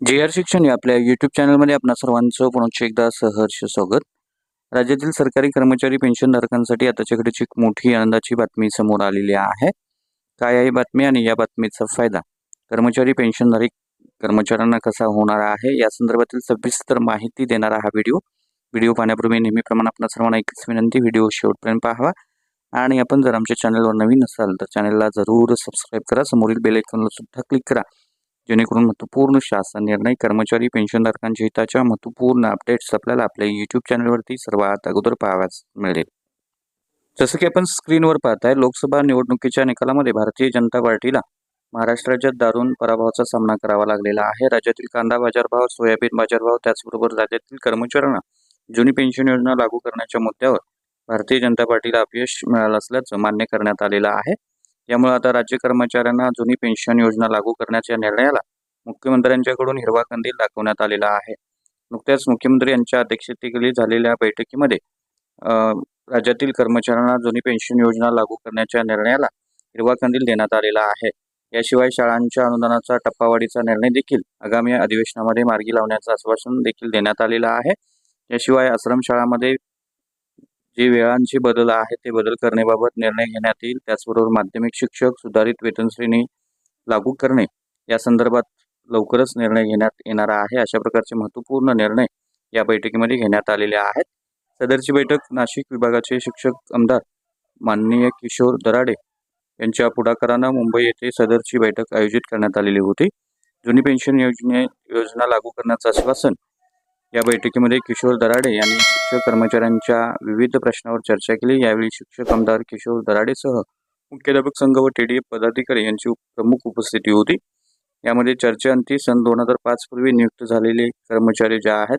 जे आर शिक्षण या आपल्या यूट्यूब चॅनलमध्ये आपणा सर्वांचं पुनश्च एकदा सहर्ष स्वागत. राज्यातील सरकारी कर्मचारी पेन्शनधारकांसाठी आताच्या घडीची एक मोठी आनंदाची बातमी समोर आलेली आहे. काय आहे बातमी आणि या बातमीचा फायदा? कर्मचारी पेन्शनधारक कर्मचाऱ्यांना कसा होणार आहे? या संदर्भातील सविस्तर माहिती देणारा हा व्हिडिओ. व्हिडिओ पाहण्यापूर्वी नेहमीप्रमाणे आपण सर्वांना एकच विनंती व्हिडिओ शेवटपर्यंत पाहावा. आणि आपण जर आमच्या चॅनलवर नवीन असाल तर चॅनलला जरूर सबस्क्राईब करा. समोरील बेल आयकॉनला सुद्धा क्लिक करा. जेणेकरून महत्त्वपूर्ण शासन निर्णय कर्मचारी पेन्शनधारकांच्या हिताच्या महत्त्वपूर्ण अपडेट्स आपल्याला आपल्या यूट्यूब चॅनलवरती सर्वात अगोदर पाहाव्यास मिळेल. जसं की आपण स्क्रीनवर पाहताय लोकसभा निवडणुकीच्या निकालामध्ये भारतीय जनता पार्टीला महाराष्ट्र राज्यात दारुण पराभवाचा सामना करावा लागलेला आहे. राज्यातील कांदा बाजारभाव सोयाबीन बाजारभाव त्याचबरोबर राज्यातील कर्मचाऱ्यांना जुनी पेन्शन योजना लागू करण्याच्या मुद्द्यावर भारतीय जनता पार्टीला अपयश मिळालं असल्याचं मान्य करण्यात आलेलं आहे. यामुळे आता राज्य कर्मचाऱ्यांना जुनी पेन्शन योजना लागू करण्याच्या निर्णयाला मुख्यमंत्र्यांच्याकडून हिरवा कंदील दाखवण्यात आलेला आहे. नुकत्याच मुख्यमंत्री यांच्या अध्यक्षतेखाली झालेल्या बैठकीमध्ये राज्यातील कर्मचाऱ्यांना जुनी पेन्शन योजना लागू करण्याच्या निर्णयाला हिरवा कंदील देण्यात आलेला आहे. याशिवाय शाळांच्या अनुदानाचा टप्पावाढीचा निर्णय देखील आगामी अधिवेशनामध्ये मार्गी लावण्याचं आश्वासन देखील देण्यात आलेलं आहे. याशिवाय आश्रमशाळामध्ये जे वेळांचे बदल आहेत ते बदल करण्याबाबत निर्णय घेण्यात येईल. त्याचबरोबर माध्यमिक शिक्षक सुधारित वेतन श्रेणी लागू करणे या संदर्भात लवकरच निर्णय घेण्यात येणार आहे. अशा प्रकारचे महत्त्वपूर्ण निर्णय या बैठकीमध्ये घेण्यात आलेले आहेत. सदरची बैठक नाशिक विभागाचे शिक्षक आमदार माननीय किशोर दराडे यांच्या पुढाकारानं मुंबई येथे सदरची बैठक आयोजित करण्यात आलेली होती. जुनी पेन्शन योजने योजना लागू करण्याचं आश्वासन या बैठकीमध्ये किशोर दराडे यांनी शिक्षक कर्मचाऱ्यांच्या विविध प्रश्नावर चर्चा केली. यावेळी शिक्षक आमदार किशोर दराडेसह मुख्याध्यापक संघ व टी डी एफ पदाधिकारी यांची प्रमुख उपस्थिती होती. यामध्ये चर्चेअंती सन दोन हजार पाच पूर्वी नियुक्त झालेले कर्मचारी ज्या आहेत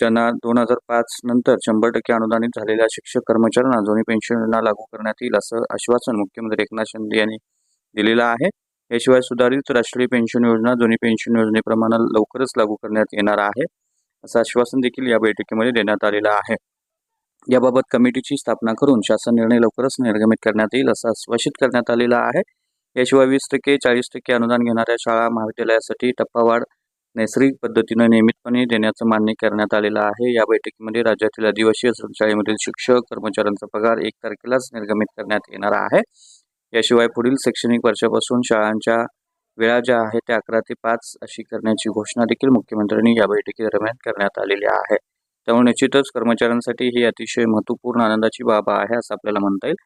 ज्यांना दोन हजार पाच नंतर शंभर टक्के अनुदानित झालेल्या शिक्षक कर्मचाऱ्यांना जुनी पेन्शन योजना लागू करण्यात येईल असं आश्वासन मुख्यमंत्री एकनाथ शिंदे यांनी दिलेलं आहे. याशिवाय सुधारित राष्ट्रीय पेन्शन योजना जुनी पेन्शन योजनेप्रमाणे लवकरच लागू करण्यात येणार आहे असं आश्वासन देखील या बैठकीमध्ये देण्यात आलेलं आहे. याबाबत कमिटीची स्थापना करून शासन निर्णय लवकरच निर्गमित करण्यात येईल असं आश्वासित करण्यात आलेलं आहे. याशिवाय वीस टक्के चाळीस टक्के अनुदान घेणाऱ्या शाळा महाविद्यालयासाठी टप्पावाढ नैसर्गिक पद्धतीनं नियमितपणे देण्याचं मान्य करण्यात आलेलं आहे. या बैठकीमध्ये राज्यातील आदिवासी शाळेमधील शिक्षक कर्मचाऱ्यांचा पगार एक तारखेलाच निर्गमित करण्यात येणार आहे. याशिवाय पुढील शैक्षणिक वर्षापासून शाळांच्या वेळा ज्या आहेत त्या अकरा ते पाच अशी करण्याची घोषणा देखील मुख्यमंत्र्यांनी या बैठकीदरम्यान करण्यात आलेली आहे. त्यामुळे निश्चितच कर्मचाऱ्यांसाठी ही अतिशय महत्त्वपूर्ण आनंदाची बाब आहे असं आपल्याला म्हणता येईल.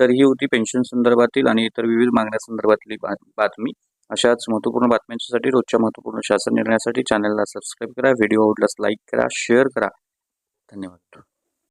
तर ही होती पेन्शन संदर्भातील आणि इतर विविध मागण्या संदर्भातली बातमी. अशाच महत्त्वपूर्ण बातम्यांसाठी रोजच्या महत्त्वपूर्ण शासन निर्णयासाठी चॅनलला सबस्क्राईब करा व्हिडिओ आवडल्यास लाईक करा शेअर करा. धन्यवाद.